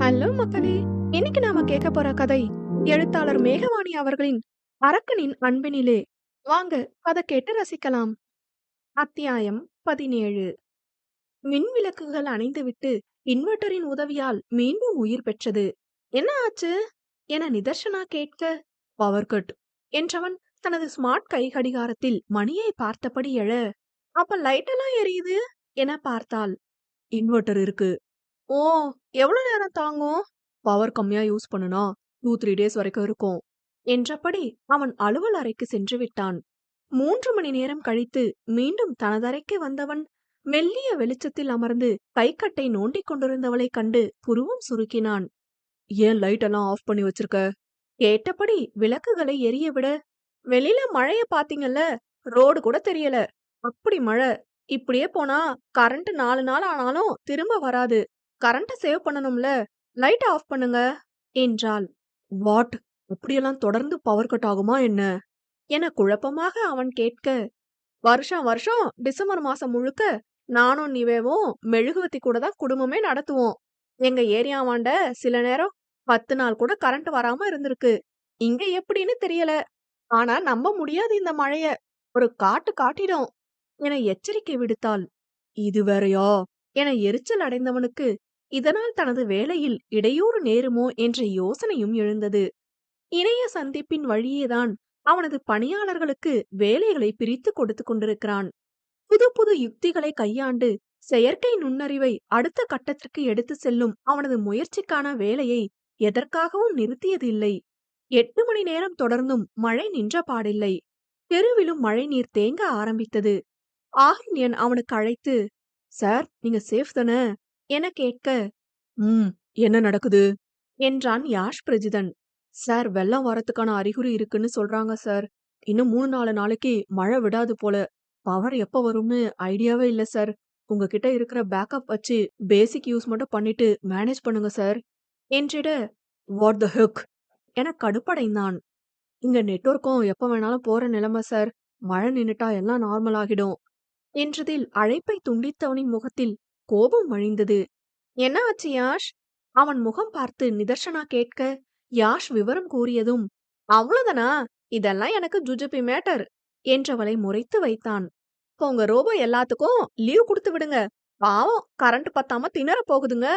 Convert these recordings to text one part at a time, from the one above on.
Hello மக்களே இன்னைக்கு நாம கேட்க போற கதை எழுத்தாளர் மேகவாணி அவர்களின் அரக்கனின் அன்பினிலே. வாங்க கதை கேட்டு ரசிக்கலாம். அத்தியாயம் பதினேழு. மின் விளக்குகள் அணைந்துவிட்டு இன்வெர்ட்டரின் உதவியால் மீண்டும் உயிர் பெற்றது. என்ன ஆச்சு? என நிதர்ஷனா கேட்க பவர் கட் என்றவன் தனது ஸ்மார்ட் கை கடிகாரத்தில் மணியை பார்த்தபடி எழ அப்ப லைட் எல்லாம் எரியுது? என பார்த்தாள். இன்வெர்ட்டர் இருக்கு. ஓ எவ்வளவு நேரம் தாங்கும்? பவர் கம்மியா யூஸ் பண்ணுனா டூ த்ரீ டேஸ் வரைக்கும் இருக்கும் என்றபடி அவன் அலுவல் அறைக்கு சென்று விட்டான். மூன்று மணி நேரம் கழித்து மீண்டும் தனதறைக்கு வந்தவன் மெல்லிய வெளிச்சத்தில் அமர்ந்து கைக்கட்டை நோண்டிக் கொண்டிருந்தவளைக் கண்டு புருவம் சுருக்கினான். ஏன் லைட் எல்லாம் ஆஃப் பண்ணி வச்சிருக்க? கேட்டபடி விளக்குகளை எரிய விட வெளியில மழைய பாத்தீங்கல்ல ரோடு கூட தெரியல. அப்படி மழை இப்படியே போனா கரண்ட் நாலு நாள் ஆனாலும் திரும்ப வராது. கரண்ட சேவ் பண்ணணும்ல. லைட்டை ஆஃப் பண்ணுங்க. என்றாள். வாட்? அப்படியெல்லாம் தொடர்ந்து பவர் கட் ஆகுமா என்ன? என குழப்பமாக அவன் கேட்க வருஷம் வருஷம் டிசம்பர் மாசம் முழுக்க நானும் நிவேவும் மெழுகுவத்தி கூட தான் குடும்பமே நடத்துவோம். எங்க ஏரியாவாண்ட சில நேரம் பத்து நாள் கூட கரண்ட் வராம இருந்திருக்கு. இங்க எப்படின்னு தெரியல. ஆனா நம்ப முடியாது இந்த மழைய. ஒரு காட்டு காட்டிடும். என எச்சரிக்கை விடுத்தாள். இது வேறயா? என எரிச்சல் அடைந்தவனுக்கு இதனால் தனது வேலையில் இடையூறு நேருமோ என்ற யோசனையும் எழுந்தது. இணைய சந்திப்பின் வழியேதான் அவனது பணியாளர்களுக்கு வேலைகளை பிரித்து கொடுத்து கொண்டிருக்கிறான். புது புது யுக்திகளை கையாண்டு செயற்கை நுண்ணறிவை அடுத்த கட்டத்திற்கு எடுத்து செல்லும் அவனது முயற்சிக்கான வேலையை எதற்காகவும் நிறுத்தியதில்லை. எட்டு மணி நேரம் தொடர்ந்தும் மழை நின்ற பாடில்லை. தெருவிலும் மழை நீர் தேங்க ஆரம்பித்தது. ஆகின்யன் அவனுக்கு அழைத்து சார் நீங்க சேஃப் தானே? என கேட்க ம் என்ன நடக்குது? என்றான் யாஷ் பிரஜிதன். சார் வெள்ளம் வரத்துக்கான அறிகுறி இருக்குன்னு சொல்றாங்க சார். இன்னும் மூணு நாலு நாளைக்கு மழை விடாது போல. பவர் எப்ப வரும்னு ஐடியாவே இல்ல சார். உங்ககிட்ட இருக்கிற பேக்கப் வச்சு பேசிக் யூஸ் மட்டும் பண்ணிட்டு மேனேஜ் பண்ணுங்க சார். என்றிட வாட் த ஹுக்? என கடுப்படைந்தான். இங்க நெட்வொர்க்கும் எப்ப வேணாலும் போற நிலைமை சார். மழை நின்னுட்டா எல்லாம் நார்மல் ஆகிடும். என்றதில் அழைப்பை துண்டித்தவனின் முகத்தில் கோபம் வழிந்தது என்ன ஆச்சு யாஷ்? அவன் முகம் பார்த்து நிதர்ஷனா கேட்க யாஷ் விவரம் கூறியதும் அவ்வளவுதானா? இதெல்லாம் எனக்கு ஜுஜுபி மேட்டர் என்றவளை முறைத்து வைத்தான். இப்போ உங்க ரோபோ எல்லாத்துக்கும் லீவ் கொடுத்து விடுங்க. பாவம் கரண்ட் பத்தாம திணற போகுதுங்க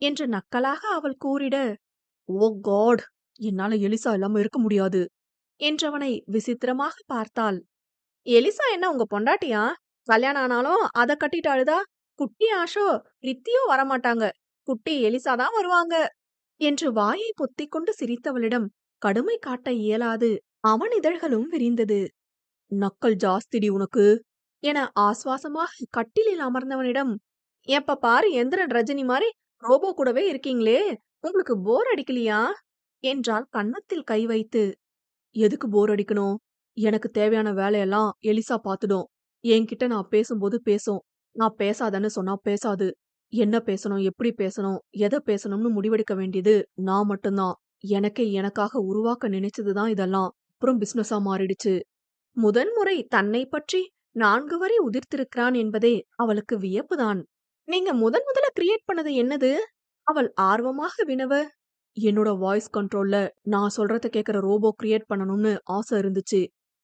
என்று நக்கலாக அவள் கூறிட ஓ காட் என்னால எலிசா இல்லாம இருக்க முடியாது என்றவனை விசித்திரமாக பார்த்தாள். எலிசா என்ன உங்க பொண்டாட்டியா? கல்யாணம் ஆனாலும் அதை கட்டிட்டு அழுதா குட்டி ஆஷோ ரித்தியோ வரமாட்டாங்க. குட்டி எலிசா தான் வருவாங்க. என்று வாயை பொத்திக் கொண்டு சிரித்தவளிடம் கடுமை காட்ட இயலாது. அவன் இதழ்களும் விரிந்தது. நக்கல் ஜாஸ்திடி உனக்கு என ஆஸ்வாசமாக கட்டிலில் அமர்ந்தவனிடம் எப்ப பாரு எந்திரன் ரஜினி மாதிரி ரோபோ கூடவே இருக்கீங்களே. உங்களுக்கு போர் அடிக்கலையா? என்றால் கன்னத்தில் கை வைத்து. எதுக்கு போர் அடிக்கணும்? எனக்கு தேவையான வேலையெல்லாம் எலிசா பாத்துடும் என்கிட்ட நான் பேசும்போது பேசும். நான் பேசாதன்னு சொன்னா பேசாது. என்ன பேசணும் எப்படி பேசணும் எதை பேசணும்னு முடிவெடுக்க வேண்டியது நான் மட்டும்தான். எனக்கே எனக்காக உருவாக்க நினைச்சதுதான் இதெல்லாம். அப்புறம் பிசினஸா மாறிடுச்சு. முதன்முறை தன்னை பற்றி நான்கு வரை உதிர்த்திருக்கிறான் என்பதே அவளுக்கு வியப்புதான் நீங்க முதன் முதல்ல கிரியேட் பண்ணது என்னது? அவள் ஆர்வமாக வினவ என்னோட வாய்ஸ் கண்ட்ரோல்ல நான் சொல்றத கேக்குற ரோபோ கிரியேட் பண்ணணும்னு ஆசை இருந்துச்சு.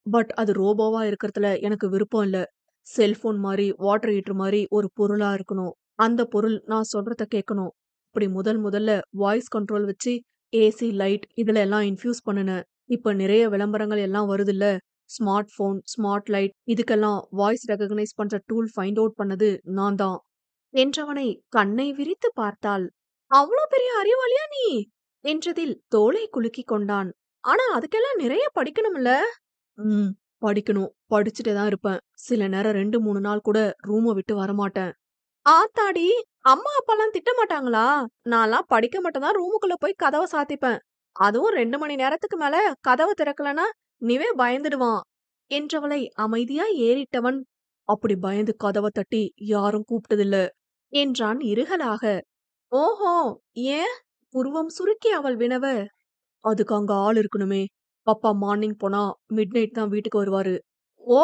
பட் அது ரோபோவா இருக்கிறதுல எனக்கு விருப்பம் இல்ல. செல்போன் மாதிரி வாட்டர் ஹீட்டர் மாதிரி ஒரு பொருளா இருக்கணும். அந்த பொருள் நான் சொல்றத கேட்கணும் இப்படி முதல் முதல்ல வாய்ஸ் கண்ட்ரோல் வச்சு ஏசி லைட் இதுல எல்லாம் இன்ஃபியூஸ் பண்ணினேன். இப்ப நிறைய விளம்பரங்கள் எல்லாம் வருதுல்ல. ஸ்மார்ட் ஃபோன் ஸ்மார்ட் லைட் இதுக்கெல்லாம் வாய்ஸ் ரெகக்னைஸ் பண்ற டூல் ஃபைண்ட் அவுட் பண்ணது நான் தான். என்றவனை கண்ணை விரித்து பார்த்தாள். அவ்வளோ பெரிய அறிவாளியா நீ? என்றதில் தோலை குலுக்கி கொண்டான். ஆனா அதுக்கெல்லாம் நிறைய படிக்கணும்ல? ம். படிக்கணும். படிச்சுட்டே தான் இருப்பேன். சில நேரம் ரெண்டு மூணு நாள் கூட ரூமை விட்டு வரமாட்டேன். ஆத்தாடி! அம்மா அப்பாலாம் திட்ட மாட்டாங்களா? நான்லாம் படிக்க மட்டும் தான் ரூமுக்குள்ள போய் கதவை சாத்திப்பேன். அதுவும் ரெண்டு மணி நேரத்துக்கு மேல கதவை திறக்கலனா நீவே பயந்துடுவான். என்றவளை அமைதியா ஏறிட்டவன் அப்படி பயந்து கதவை தட்டி யாரும் கூப்பிட்டதில்ல என்றான் இருகலாக. ஓஹோ! ஏன்? உருவம் சுருக்கி அவள் வினவ. அதுக்கு அங்க ஆள் இருக்கணுமே. பாப்பா மார்னிங் போனா மிட் நைட் தான் வீட்டுக்கு வருவாரு ஓ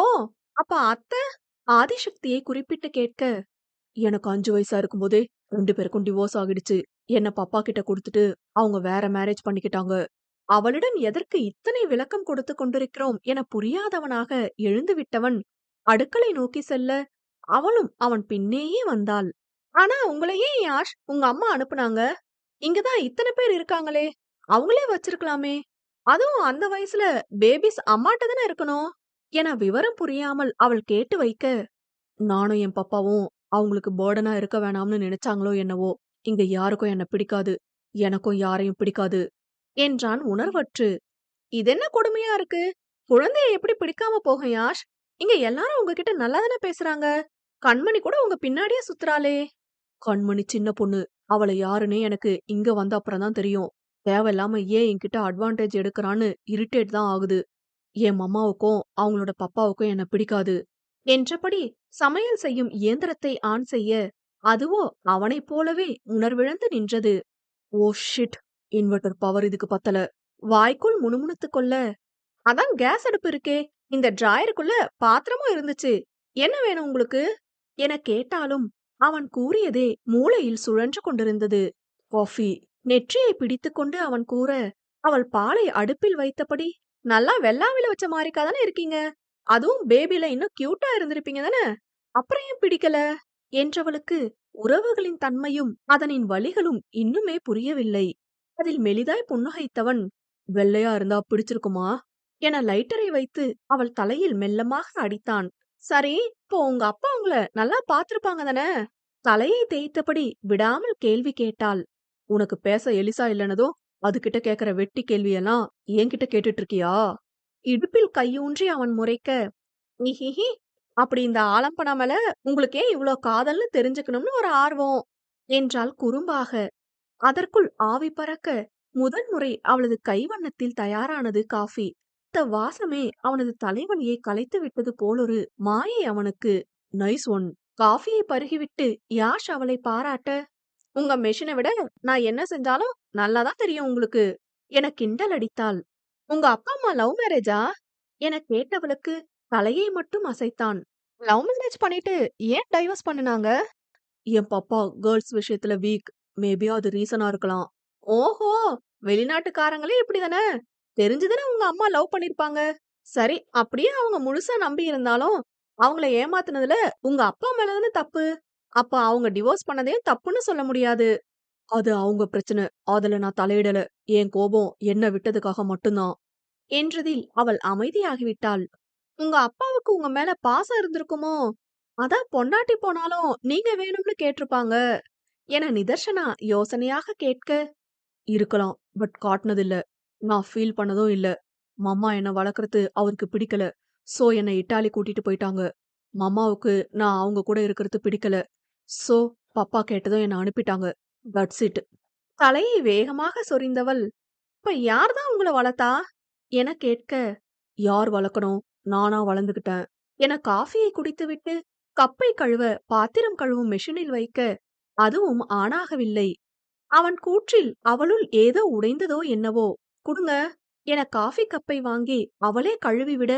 அப்ப அத்தை ஆதிசக்தியை குறிப்பிட்டு கேட்க எனக்கு அஞ்சு வயசா இருக்கும்போதே ரெண்டு பேருக்கும் டிவோர்ஸ் ஆகிடுச்சு என்ன பப்பா கிட்ட குடுத்துட்டு அவங்க வேற மேரேஜ் பண்ணிக்கிட்டாங்க. அவளிடம் எதற்கு இத்தனை விளக்கம் கொடுத்துக் கொண்டிருக்கிறோம் என புரியாதவனாக எழுந்து விட்டவன் அடுக்களை நோக்கி செல்ல, அவளும் அவன் பின்னேயே வந்தாள். ஆனா உங்கள ஏன் யாஷ் உங்க அம்மா அனுப்புனாங்க? இங்க தான் இத்தனை பேர் இருக்காங்களே! அவங்களே வச்சிருக்கலாமே! அதுவும் அந்த வயசுல பேபிஸ் அம்மாட்ட தானே இருக்கணும். என விவரம் புரியாமல் அவள் கேட்டு வைக்க, நானும் என் பப்பாவும் அவங்களுக்கு போர்டனா இருக்க வேணாம்னு நினைச்சாங்களோ என்னவோ! இங்க யாருக்கும் என்ன பிடிக்காது. எனக்கும் யாரையும் பிடிக்காது. என்றான் உணர்வற்று. இதென்ன கொடுமையா இருக்கு? குழந்தைய எப்படி பிடிக்காம போக யாஷ்? இங்க எல்லாரும் உங்ககிட்ட நல்லா தானே பேசுறாங்க. கண்மணி கூட உங்க பின்னாடியே சுத்துறாளே! கண்மணி சின்ன பொண்ணு. அவள யாருன்னு எனக்கு இங்க வந்த அப்புறம் தான் தெரியும். தேவையில்லாம ஏன் என்கிட்ட அட்வான்டேஜ் எடுக்கிறான்னு இரிட்டேட் தான் ஆகுது. என் மம்மாவுக்கும் அவங்களோட பப்பாவுக்கும் என்ன பிடிக்காது. என்றபடி சமையல் செய்யும் இயந்திரத்தை ஆன் செய்ய, அதுவோ அவனைப் போலவே உணர்விழந்து நின்றது. Oh shit! இன்வெர்டர் பவர் இதுக்கு பத்தல. வாய்க்குள் முணுமுணுத்துக் கொள்ள, அதான் கேஸ் அடுப்பு இருக்கே! இந்த டிராயருக்குள்ள பாத்திரமும் இருந்துச்சு. என்ன வேணும் உங்களுக்கு? என கேட்டாலும் அவன் கூறியதே மூளையில் சுழன்று கொண்டிருந்தது. காஃபி. நெற்றியை பிடித்துக்கொண்டு அவன் கூற, அவள் பாலை அடுப்பில் வைத்தபடி, நல்லா வெள்ளாவில வச்ச மாதிரிக்கா தானே இருக்கீங்க. அதுவும் பேபில இன்னும் கியூட்டா இருந்திருப்பீங்க தானே! அப்புறம் ஏன் பிடிக்கல? என்றவளுக்கு உறவுகளின் தன்மையும் அதனின் வலிகளும் இன்னுமே புரியவில்லை. அதில் மெலிதாய் புன்னகைத்தவன், வெள்ளையா இருந்தா பிடிச்சிருக்குமா? என லைட்டரை வைத்து அவள் தலையில் மெல்லமாக அடித்தான். சரி, இப்போ உங்க அப்பா உங்கள நல்லா பார்த்திருப்பாங்க தானே? தலையை தேய்த்தபடி விடாமல் கேள்வி கேட்டாள். உனக்கு பேச எலிசா இல்லனதோ அதுகிட்ட கேக்குற வெட்டி கேள்வியெல்லாம் என்கிட்ட கேட்டுட்டு இருக்கியா? இடுப்பில் கையூன்றி அவன் முறைக்க, ஹிஹி அப்படி இந்த ஆலம்பனா மேல உங்களுக்கே இவ்வளோ இவ்ளோ காதல்னு தெரிஞ்சுக்கணும்னு ஒரு ஆர்வம் என்றாள் குறும்பாக. அதற்குள் ஆவி பறக்க முதன்முறை அவளது கைவண்ணத்தில் தயாரானது காஃபி. அந்த வாசமே அவனது தலைவலியை கலைத்து விட்டது போலொரு மாயை அவனுக்கு. Nice one. காஃபியை பருகிவிட்டு யாஷ் அவளை பாராட்ட, உங்க மெஷினை விட நான் என்ன செஞ்சாலும் நல்லா தான் தெரியும் உங்களுக்கு. என கிண்டல் அடித்தாள். உங்க அப்பா அம்மா லவ் மேரேஜா? என கேட்டவளுக்கு தலையை மட்டும் அசைத்தான். லவ் மேரேஜ் பண்ணிட்டு ஏன் டைவர்ஸ் பண்ணுனாங்க? என் பப்பா கேர்ள்ஸ் விஷயத்துல வீக். மேபி அது ரீசனா இருக்கலாம். ஓஹோ! வெளிநாட்டுக்காரங்களே இப்படிதானே? தெரிஞ்சுதானே உங்க அம்மா லவ் பண்ணிருப்பாங்க. சரி, அப்படியே அவங்க முழுசா நம்பி இருந்தாலும், அவங்கள ஏமாத்துனதுல உங்க அப்பா மேலதானே தப்பு. அப்ப அவங்க டிவோர்ஸ் பண்ணதையும் தப்புன்னு சொல்ல முடியாது. அது அவங்க பிரச்சனை. அதுல நான் தலையிடல. என் கோபம் என்ன விட்டதுக்காக மட்டும்தான். என்றதில் அவள் அமைதியாகிவிட்டாள். உங்க அப்பாவுக்கு உங்க மேல பாசம் இருந்திருக்குமோ? அதான் பொண்டாட்டி போனாலும் நீங்க வேணும்னு கேட்டிருப்பாங்க. என நிதர்சனா யோசனையாக கேட்க, இருக்கலாம். பட் காட்டுனதில்ல. நான் ஃபீல் பண்ணதும் இல்ல. மம்மா என்ன வளர்க்கறது அவருக்கு பிடிக்கல. சோ என்ன இட்டாலி கூட்டிட்டு போயிட்டாங்க. மம்மாவுக்கு நான் அவங்க கூட இருக்கிறது பிடிக்கல. சோ பப்பா கேட்டதும் என்ன அனுப்பிட்டாங்க. That's it. தலையை வேகமாக சொரிந்தவள், இப்ப யார் தான் உங்கள வளர்த்தா? என கேட்க, யார் வளர்க்கணும்? நானா வளர்ந்துகிட்டேன். என காஃபியை குடித்துவிட்டு கப்பை கழுவ பாத்திரம் கழுவும் மெஷினில் வைக்க, அதுவும் ஆனாகவில்லை. அவன் கூற்றில் அவளுள் ஏதோ உடைந்ததோ என்னவோ. குடுங்க. என காஃபி கப்பை வாங்கி அவளே கழுவிவிட,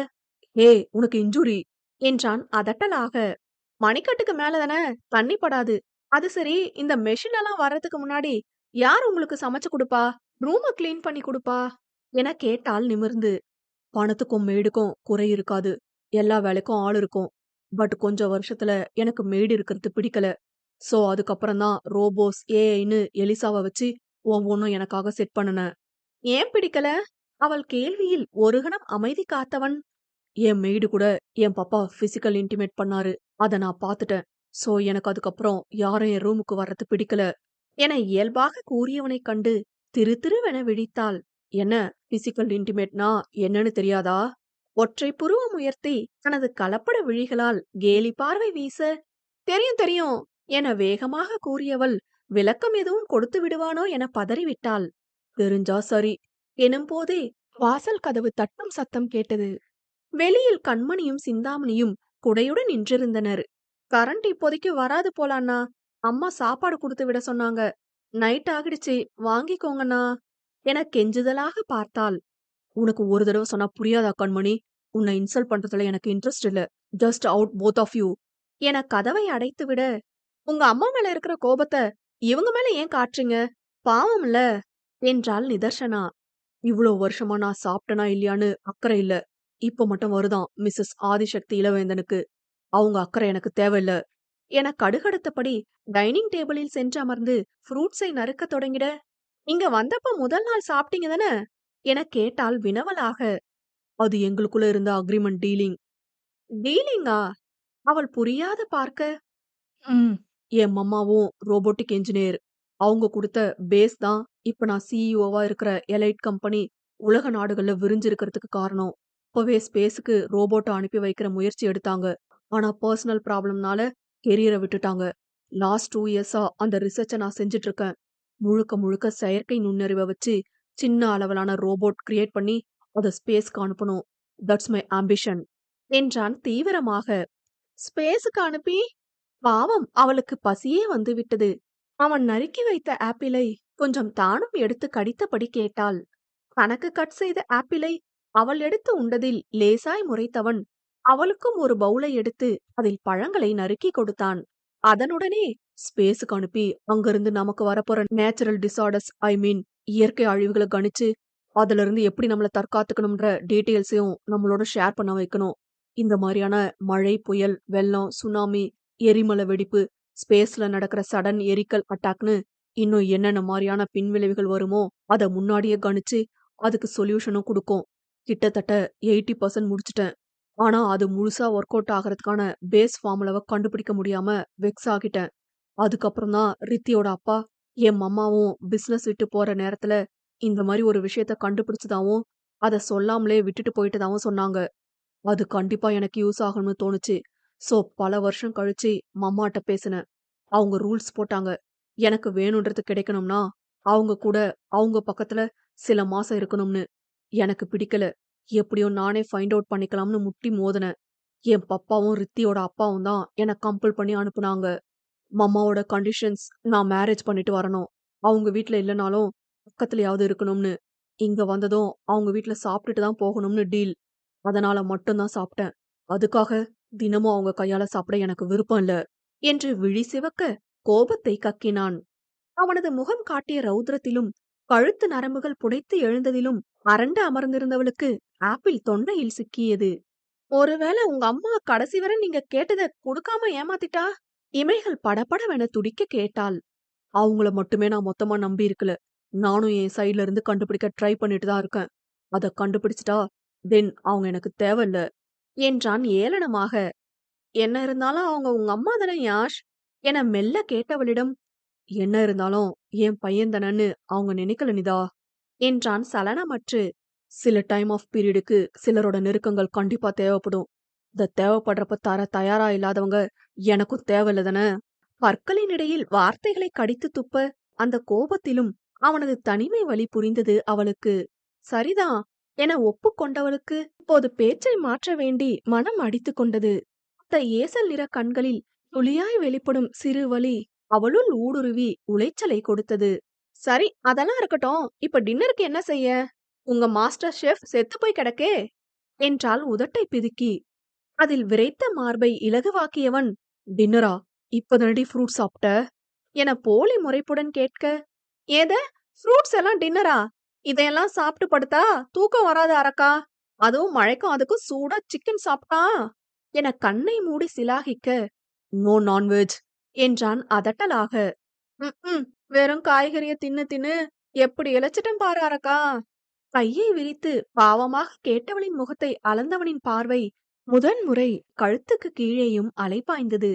ஹே உனக்கு இன்ஜுரி என்றான் அதட்டலாக. மணிக்கட்டுக்கு மேல தானே தண்ணி படாது. அது சரி இந்த மெஷின் எல்லாம் வர்றதுக்கு முன்னாடி யார் உங்களுக்கு சமைச்சு கொடுப்பா ரூம கிளீன் பண்ணி கொடுப்பா என கேட்டால் நிமிர்ந்து. பணத்துக்கும் மேடுக்கும் குறை இருக்காது. எல்லா வேலைக்கும் ஆள் இருக்கும். பட் கொஞ்சம் வருஷத்துல எனக்கு மேடு இருக்கிறது பிடிக்கல. சோ அதுக்கப்புறம் தான் ரோபோஸ், ஏஐன்னு எலிசாவ வச்சு ஒவ்வொன்னும் எனக்காக செட் பண்ணுனேன். ஏன் பிடிக்கல? அவள் கேள்வியில் ஒரு கணம் அமைதி காத்தவன், என் மெய்டு கூட என் பப்பா பிசிக்கல் இன்டிமேட் பண்ணாரு. அத நான் பாத்துட்டேன். சோ எனக்கு அதுக்கப்புறம் யாரும் என் ரூமுக்கு வர்றது பிடிக்கல. என இயல்பாக கூறியவனைக் கண்டு திரு திருவென விழித்தாள். என்ன பிசிக்கல் இன்டிமேட்னா என்னன்னு தெரியாதா? ஒற்றை புருவம் உயர்த்தி தனது கலப்பட விழிகளால் கேலி பார்வை வீச, தெரியும் தெரியும் என வேகமாக கூறியவள் விளக்கம் எதுவும் கொடுத்து விடுவானோ என பதறிவிட்டாள். தெரிஞ்சா சரி எனும் போதே வாசல் கதவு தட்டும் சத்தம் கேட்டது. வெளியில் கண்மணியும் சிந்தாமணியும் குடையுடன் நின்றிருந்தனர். கரண்ட் இப்போதைக்கு வராது போலாண்ணா அம்மா சாப்பாடு குடுத்து விட சொன்னாங்க. நைட் ஆகிடுச்சு வாங்கிக்கோங்கண்ணா. என கெஞ்சுதலாக பார்த்தாள். உனக்கு ஒரு தடவ சொன்னா புரியாதா கண்மணி? உன்னை இன்சல்ட் பண்றதுல எனக்கு இன்ட்ரெஸ்ட் இல்ல. Just out both of you. என கதவை அடைத்து விட உங்க அம்மா மேல இருக்கிற கோபத்த இவங்க மேல ஏன் காட்டுறீங்க? பாவம்ல என்றாள் நிதர்ஷனா இவ்ளோ வருஷமா நான் சாப்பிட்டனா இல்லையான்னு அக்கறை இல்ல இப்ப மட்டும் வருதாம் மிஸ்ஸஸ் ஆதிசக்தி இளவேந்தனுக்கு. அவங்க அக்கறை எனக்கு தேவையில்ல. என கடுகடுத்தபடி டைனிங் டேபிளில் சென்று அமர்ந்து ஃப்ரூட்ஸை நறுக்கத் தொடங்கிட இங்க வந்தப்ப முதல் நாள் சாப்பிட்டீங்க தானே? என கேட்டாள் வினவலாக. அது எங்களுக்குள்ள இருந்த அக்ரிமெண்ட் டீலிங். டீலிங்கா? அவள் புரியாத பார்க்க? ம். என் மம்மாவும் ரோபோட்டிக் இன்ஜினியர் அவங்க கொடுத்த பேஸ் தான். இப்ப நான் சிஇஓவா இருக்கிற எலைட் கம்பெனி உலக நாடுகள்ல விரிஞ்சிருக்கிறதுக்கு காரணம். அப்பவே ஸ்பேஸுக்கு ரோபோட்டை அனுப்பி வைக்கிற முயற்சி எடுத்தாங்க. ஆனா பர்சனல் ப்ராப்ளம்னால கெரியரை விட்டுட்டாங்க. லாஸ்ட் டூ இயர்ஸா அந்த ரிசர்ச்சை நான் செஞ்சுட்டு இருக்கேன் முழுக்க முழுக்க செயற்கை நுண்ணறிவை வச்சு சின்ன அளவிலான ரோபோட் கிரியேட் பண்ணி அதை ஸ்பேஸ்க்கு அனுப்பணும். That's my ambition. என்றான் தீவிரமாக. ஸ்பேஸுக்கு அனுப்பி? பாவம் அவளுக்கு பசியே வந்து விட்டது அவன் நறுக்கி வைத்த ஆப்பிளை கொஞ்சம் தானும் எடுத்து கடித்தபடி கேட்டாள். தனக்கு கட் செய்த ஆப்பிளை அவள் எடுத்து உண்டதில் லேசாய் முறைத்தவன். அவளுக்கும் ஒரு பவுலை எடுத்து அதில் பழங்களை நறுக்கி கொடுத்தான். அதனுடனே ஸ்பேஸுக்கு அனுப்பி அங்கிருந்து நமக்கு வரப்போற நேச்சுரல் டிசார்டர்ஸ் ஐ மீன் இயற்கை அழிவுகளை கணிச்சு அதுல இருந்து எப்படி நம்மள தற்காத்துக்கணும்ன்ற டீட்டெயில்ஸையும் நம்மளோட ஷேர் பண்ண வைக்கணும். இந்த மாதிரியான மழை புயல் வெள்ளம் சுனாமி எரிமலை வெடிப்பு ஸ்பேஸ்ல நடக்கிற சடன் எரிக்கல் அட்டாக்னு இன்னும் என்னென்ன மாதிரியான பின்விளைவுகள் வருமோ அதை முன்னாடியே கணிச்சு அதுக்கு சொல்யூஷனும் கொடுக்கும். கிட்டத்தட்ட எயிட்டி பர்சன்ட் முடிச்சிட்டேன். ஆனா அது முழுசா ஒர்க் அவுட் ஆகிறதுக்கான பேஸ் ஃபார்முலாவை கண்டுபிடிக்க முடியாம வெக்ஸ் ஆகிட்டேன். அதுக்கப்புறம் தான் ரித்தியோட அப்பா என் மம்மாவும் பிசினஸ் விட்டு போற நேரத்துல இந்த மாதிரி ஒரு விஷயத்த கண்டுபிடிச்சதாவும் அதை சொல்லாமலே விட்டுட்டு போயிட்டதாவும் சொன்னாங்க. அது கண்டிப்பா எனக்கு யூஸ் ஆகணும்னு தோணுச்சு. சோ பல வருஷம் கழிச்சு மம்மாட்ட பேசினேன். அவங்க ரூல்ஸ் போட்டாங்க. எனக்கு வேணுன்றது கிடைக்கணும்னா அவங்க கூட அவங்க பக்கத்துல சில மாசம் இருக்கணும்னு. எனக்கு பிடிக்கல. எப்படியோ நானே ஃபைண்ட் அவுட் பண்ணிக்கலாம்னு முட்டி மோதினேன் என் பப்பாவும் ரித்தியோட அப்பாவும் தான் என்னை கம்பல் பண்ணி அனுப்புனாங்க. மம்மாவோட கண்டிஷன்ஸ் நான் மேரேஜ் பண்ணிட்டு வரணும். அவங்க வீட்டில் இல்லைனாலும் பக்கத்துலயாவது இருக்கணும்னு. இங்க வந்ததும் அவங்க வீட்டில் சாப்பிட்டுட்டு தான் போகணும்னு டீல் அதனால மட்டும்தான் சாப்பிட்டேன். அதுக்காக தினமும் அவங்க கையால சாப்பிட எனக்கு விருப்பம் இல்ல. என்று விழி சிவக்க கோபத்தை கக்கினான். அவனது முகம் காட்டிய ரௌத்ரத்திலும் கழுத்து நரம்புகள் புடைத்து எழுந்ததிலும் அரண்டு அமர்ந்திருந்தவளுக்கு ஆப்பிள் தொண்டையில் சிக்கியது. ஒருவேளை உங்க அம்மா கடைசி வரை நீங்க கேட்டதை கொடுக்காம ஏமாத்திட்டா? இமைகள் படபடவென துடிக்க கேட்டாள். அவங்கள மட்டுமே நான் மொத்தமா நம்பி இருக்கல. நானும் என் சைடுல இருந்து கண்டுபிடிக்க ட்ரை பண்ணிட்டு தான் இருக்கேன். அத கண்டுபிடிச்சிட்டா தென் அவங்க எனக்கு தேவையில்ல என்றான் ஏளனமாக. என்ன இருந்தாலும் அவங்க உங்க அம்மா தானே யாஷ்? என மெல்ல கேட்டவளிடம் என்ன இருந்தாலும் என் பையன் தானன்னு அவங்க நினைக்கல நிதா என்றான் சலனமற்று சில டைம் ஆஃப் பீரியடுக்கு சிலரோட நெருக்கங்கள் கண்டிப்பா தேவைப்படும். இந்த தேவைப்படுறப்ப தர தயாரா இல்லாதவங்க எனக்கும் தேவையில்ல தானே? பற்களின் இடையில் வார்த்தைகளை கடித்து துப்ப அந்த கோபத்திலும் அவனது தனிமை வழி புரிந்தது அவளுக்கு. சரிதான் என ஒப்புக்கொண்டவளுக்கு இப்போது பேச்சை மாற்ற வேண்டி மனம் அடித்துக் கொண்டது. அந்த ஏசல் நிற கண்களில் துளியாய் வெளிப்படும் சிறு வலி அவளுள் ஊடுருவி உளைச்சலை கொடுத்தது. சரி அதெல்லாம் இருக்கட்டும். இப்ப டின்னருக்கு என்ன செய்ய? உங்க மாஸ்டர் ஷெஃப் செத்து போய் கிடக்கே! என்றால் உதட்டை பிதுக்கி. அதில் விரைத்த மார்பை இலகுவாக்கியவன் டின்னரா? இப்பதனடி ஃப்ரூட் சாப்பிட்ட? என போலி முறைப்புடன் கேட்க ஏத ஃப்ரூட்ஸ் எல்லாம் டின்னரா? இதையெல்லாம் சாப்பிட்டு படுத்தா தூக்கம் வராது அரக்கா? அதுவும் மழைக்கும் அதுக்கும் சூடா சிக்கன் சாப்பிட்டா? என கண்ணை மூடி சிலாகிக்க நோ நான்வெஜ். என்றான் அதட்டலாக. ம் வெறும் காய்கறிய தின்னு தின்னு எப்படி இழைச்சிட்டம் பாரு அரக்கா. கையை விரித்து பாவமாக கேட்டவளின் முகத்தை அளந்தவனின் பார்வை முதன்முறை கழுத்துக்கு கீழேயும் அலைப்பாய்ந்தது.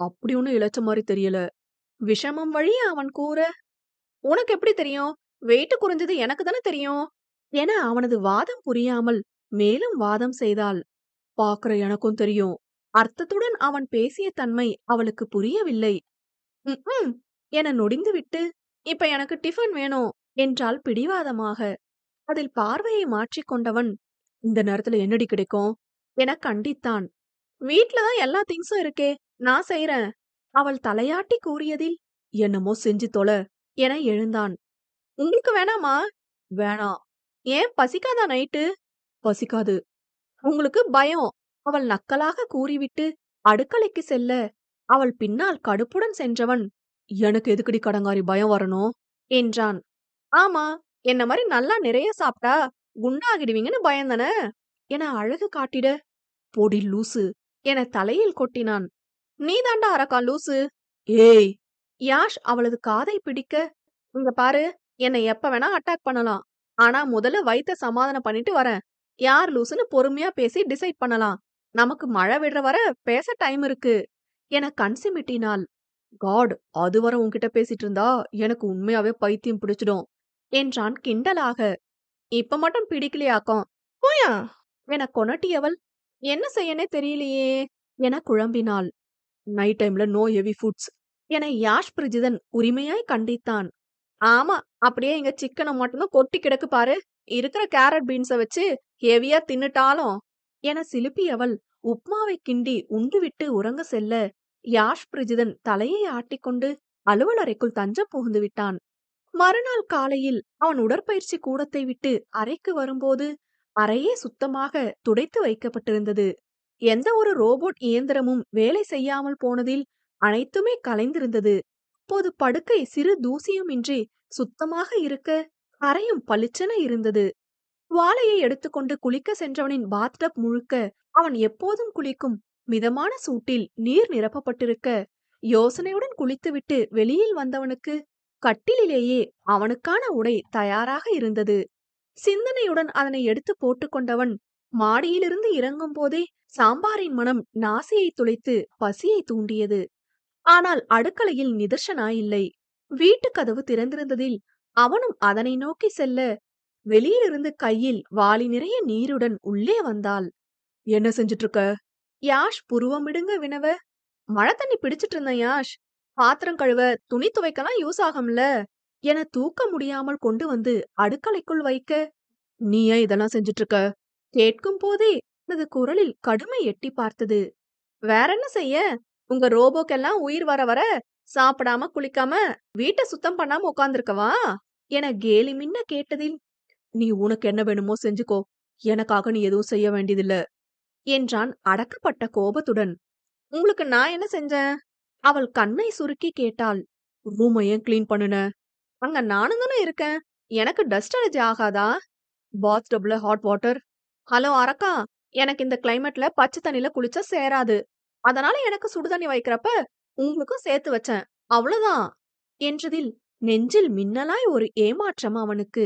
அப்படி ஒன்னும் இழைச்ச மாதிரி தெரியல. விஷமம் வழி அவன் கூற? உனக்கு எப்படி தெரியும்? வெயிட் குறைஞ்சது எனக்கு தானே தெரியும். என அவனது வாதம் புரியாமல் மேலும் வாதம் செய்தால் பாக்குற எனக்கும் தெரியும். அர்த்தத்துடன் அவன் பேசிய தன்மை அவளுக்கு புரியவில்லை. என நொடிந்துவிட்டு இப்ப எனக்கு டிஃபன் வேணும் என்றால் பிடிவாதமாக. அதில் பார்வையை மாற்றிக்கொண்டவன் இந்த நேரத்துல என்னடி கிடைக்கும்? என கண்டித்தான். வீட்டுலதான் எல்லா திங்ஸும் இருக்கே நான் செய்யறேன் அவள் தலையாட்டி கூறியதில் என்னமோ செஞ்சு தொலை என எழுந்தான். உங்களுக்கு வேணாமா? வேணாம். ஏன் பசிக்காதா நைட்டு? பசிக்காது. உங்களுக்கு பயம். அவள் நக்கலாக கூறிவிட்டு அடுக்கலைக்கு செல்ல அவள் பின்னால் கடுப்புடன் சென்றவன். எனக்கு எதுக்குடி கடங்காரி பயம் வரணும்? என்றான். ஆமா என்ன மாதிரி நல்லா நிறைய சாப்பிட்டா குண்டாகிடுவீங்கன்னு பயந்தன? என அழகு காட்டிட பொடி லூசு என தலையில் கொட்டினான். நீதாண்டா அரக்கா லூசு? ஏய்! யாஷ் அவளது காதை பிடிக்க இங்க பாரு என்னை எப்ப வேணா அட்டாக் பண்ணலாம். ஆனா முதல்ல வயித்த சமாதானம் பண்ணிட்டு வரேன். யார் லூசுன்னு பொறுமையா பேசி டிசைட் பண்ணலாம். நமக்கு மழை விடுற வர பேச டைம் இருக்கு. என கண் சிமிட்டினாள். காட் அதுவரை உன்கிட்ட பேசிட்டு இருந்தா எனக்கு உண்மையாவே பைத்தியம் பிடிச்சிடும் என்றான் கிண்டலாக. இப்ப மட்டும் பிடிக்கலையாக்கும் போயா? என கொனட்டியவள் என்ன செய்யனே தெரியலையே என குழம்பினாள். நைட் டைம்ல நோ ஹெவி ஃபுட்ஸ் என யாஷ் பிரஜிதன் உரிமையாய் கண்டித்தான். ஆமா அப்படியே எங்க சிக்கனை மட்டும்தான் கொட்டி கிடக்கு பாரு. இருக்கிற கேரட் பீன்ஸ வச்சு ஹெவியா தின்னுட்டாலும் என சிலுப்பியவள் உப்மாவை கிண்டி உண்டுவிட்டு உறங்க செல்ல யாஷ் பிரிஜிதன் தலையை ஆட்டிக்கொண்டு அலுவலறைக்குள் தஞ்சம் புகுந்து விட்டான். மறுநாள் காலையில் அவன் உடற்பயிற்சி கூடத்தை விட்டு அறைக்கு வரும்போது அறையே சுத்தமாக துடைத்து வைக்கப்பட்டிருந்தது. எந்த ஒரு ரோபோட் இயந்திரமும் வேலை செய்யாமல் போனதில் அனைத்துமே கலைந்திருந்தது. அப்போது படுக்கை சிறு தூசியுமின்றி சுத்தமாக இருக்க அறையும் பளிச்சென இருந்தது. வாளையை எடுத்துக்கொண்டு குளிக்க சென்றவனின் பாத்டப் முழுக்க அவன் எப்போதும் குளிக்கும் மிதமான சூட்டில் நீர் நிரப்பப்பட்டிருக்க. யோசனையுடன் குளித்துவிட்டு வெளியில் வந்தவனுக்கு கட்டிலிலேயே அவனுக்கான உடை தயாராக இருந்தது. சிந்தனையுடன் அதனை எடுத்து போட்டுக்கொண்டவன் மாடியிலிருந்து இறங்கும் போதே சாம்பாரின் மனம் நாசியை துளைத்து பசியை தூண்டியது. ஆனால் அடுக்களையில் நிதர்ஷனாயில்லை வீட்டு கதவு திறந்திருந்ததில் அவனும் அதனை நோக்கி செல்ல வெளியிலிருந்து கையில் வாளி நிறைய நீருடன் உள்ளே வந்தாள். என்ன செஞ்சிட்டு இருக்க யாஷ் புருவமிடுங்க வினவ. மழை தண்ணி பிடிச்சிட்டு இருந்தேன் யாஷ். பாத்திரம் கழுவ துணி துவைக்கலாம் யூஸ் ஆகும்ல. என தூக்க முடியாமல் கொண்டு வந்து அடுக்கலைக்குள் வைக்க நீ ஏன் இதெல்லாம் செஞ்சிட்டு இருக்க கேட்கும் போதே எனது குரலில் கடுமை எட்டி பார்த்தது. வேற என்ன செய்ய? உங்க ரோபோக்கெல்லாம் உயிர் வர வர சாப்பிடாம குளிக்காம வீட்டை சுத்தம் பண்ணாம உட்காந்துருக்கவா என கேலி மின்ன கேட்டதில் நீ உனக்கு என்ன வேணுமோ செஞ்சுக்கோ. எனக்காக நீ எதுவும் செய்ய வேண்டியதில்ல. என்றான் அடக்கப்பட்ட கோபத்துடன். உங்களுக்கு நான் என்ன செஞ்சேன்? அவள் கண்ணை சுருக்கி கேட்டாள். ரூமை ஏன் கிளீன் பண்ணுன? அங்க நானும் தானே இருக்கேன். எனக்கு டஸ்ட் அலர்ஜி ஆகாதா? Bath double hot water hello அரக்கா. எனக்கு இந்த கிளைமேட்ல பச்சை தண்ணில குளிச்சா சேராது. அதனால எனக்கு சுடுதண்ணி வைக்கிறப்ப உங்களுக்கும் சேர்த்து வச்சேன். அவ்வளவுதான். என்றதில் நெஞ்சில் மின்னலாய் ஒரு ஏமாற்றம் அவனுக்கு.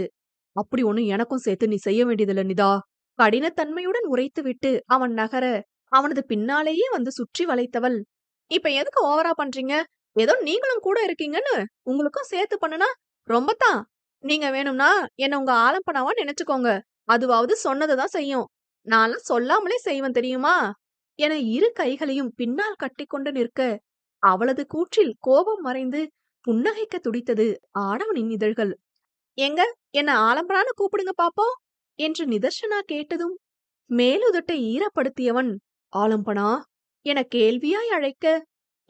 அப்படி ஒண்ணு எனக்கும் சேர்த்து நீ செய்ய வேண்டியதில்ல நிதா. கடினத்தன்மையுடன் உரைத்துவிட்டு அவன் நகர அவனது பின்னாலேயே வந்து சுற்றி வளைத்தவள். இப்ப எதுக்கு ஓவரா பண்றீங்க? ஏதோ நீங்களும் கூட இருக்கீங்கன்னு உங்களுக்கும் சேர்த்து பண்ணுனா ரொம்பத்தான். நீங்க வேணும்னா என்ன உங்க ஆலம்பனாவா நினைச்சுக்கோங்க. அதுவாவது சொன்னதுதான் செய்யும். நான்லாம் சொல்லாமலே செய்வேன் தெரியுமா? என இரு கைகளையும் பின்னால் கட்டிக்கொண்டு நிற்க அவளது கூற்றில் கோபம் மறைந்து புன்னகைக்க துடித்தது ஆடவனின் இதழ்கள். எங்க? என்ன ஆலம்பரான கூப்பிடுங்க பாப்போம் என்று நிதர்ஷனா கேட்டதும் மேலுதட்டை ஈரப்படுத்தியவன் ஆலம்பனா என கேள்வியாய் அழைக்க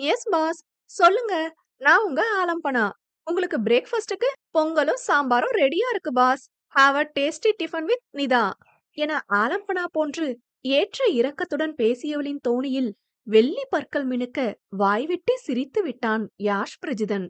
எஸ் பாஸ் சொல்லுங்க நான் உங்க ஆலம்பனா. உங்களுக்கு பிரேக்ஃபாஸ்டுக்கு பொங்கலும் சாம்பாரும் ரெடியா இருக்கு boss have a tasty tiffin with Nita என ஆலம்பனா போன்று ஏற்ற இரக்கத்துடன் பேசியவளின் தோணியில் வெள்ளி பற்கள் மினுக்க வாய்விட்டே சிரித்து விட்டான் யாஷ் பிரஜிதன்.